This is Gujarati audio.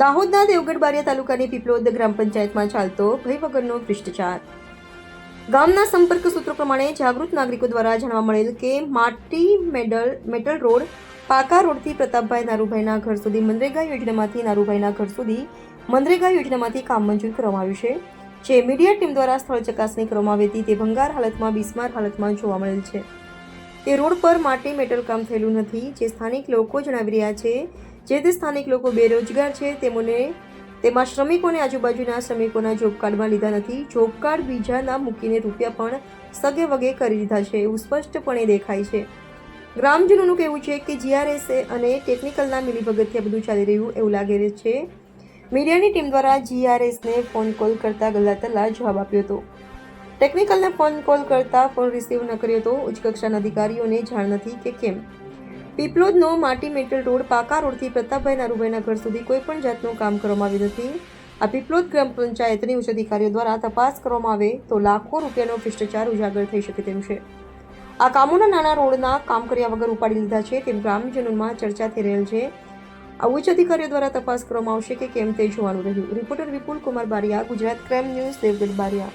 દાહોદના દેવગઢ બારિયા તાલુકાની પીપલોદ ગ્રામ પંચાયતમાં ચાલતો ભય વગરનો ભ્રષ્ટાચાર. ગામના સંપર્ક સૂત્રો પ્રમાણે જાગૃત નાગરિકો દ્વારા જાણવા મળેલ કે માટી મેડલ, મેટલ રોડ, પાકા રોડથી પ્રતાપભાઈ નારુભાઈના ઘર સુધી મનરેગા યોજનામાંથી નારુભાઈના ઘર સુધી મનરેગા યોજનામાંથી કામ મંજૂર કરવામાં આવ્યું છે, જે મીડિયા ટીમ દ્વારા સ્થળ ચકાસણી કરવામાં આવી હતી. તે ભંગાર હાલતમાં, બિસ્માર હાલતમાં જોવા મળેલ છે. તે રોડ પર માટી, મેટલ કામ થયેલું નથી, જે સ્થાનિક લોકો જણાવી રહ્યા છે. જે તે સ્થાનિક લોકો બેરોજગાર છે, તેમને તેમાં શ્રમિકોને આજુબાજુના શ્રમિકોના જોબ કાર્ડમાં લીધા નથી. જોબ કાર્ડ બીજાના મૂકીને રૂપિયા પણ સગે વગે કરી દીધા છે એવું સ્પષ્ટપણે દેખાય છે. ગ્રામજનોનું કહેવું છે કે જીઆરએસએ અને ટેકનિકલના મિલીભગતથી બધું ચાલી રહ્યું એવું લાગે છે. મીડિયાની ટીમ દ્વારા જીઆરએસને ફોન કોલ કરતા ગલ્લા તલ્લા જવાબ આપ્યો હતો. ટેકનિકલને ફોન કોલ કરતા ફોન રિસીવ ન કર્યો તો ઉચ્ચ કક્ષાના અધિકારીઓને જાણ નથી કે કેમ. પીપલોદનો માટી મેટલ રોડ પાકા રોડથી પ્રતાપભાઈ નારુભાઈના ઘર સુધી કોઈ પણ જાતનું કામ કરવામાં આવ્યું નથી. આ પીપલોદ ગ્રામ પંચાયતની ઉચ્ચ અધિકારીઓ દ્વારા તપાસ કરવામાં આવે તો લાખો રૂપિયાનો ભ્રષ્ટાચાર ઉજાગર થઈ શકે તેમ છે. આ કામોના નાના રોડના કામ કર્યા વગર ઉપાડી લીધા છે તેમ ગ્રામજનોમાં ચર્ચા થઈ રહેલ છે. આ ઉચ્ચ અધિકારીઓ દ્વારા તપાસ કરવામાં આવશે કે કેમ તે જોવાનું રહ્યું. Reporter Vipul Kumar Bariya, Gujarat crime news, Devgadh Bariya.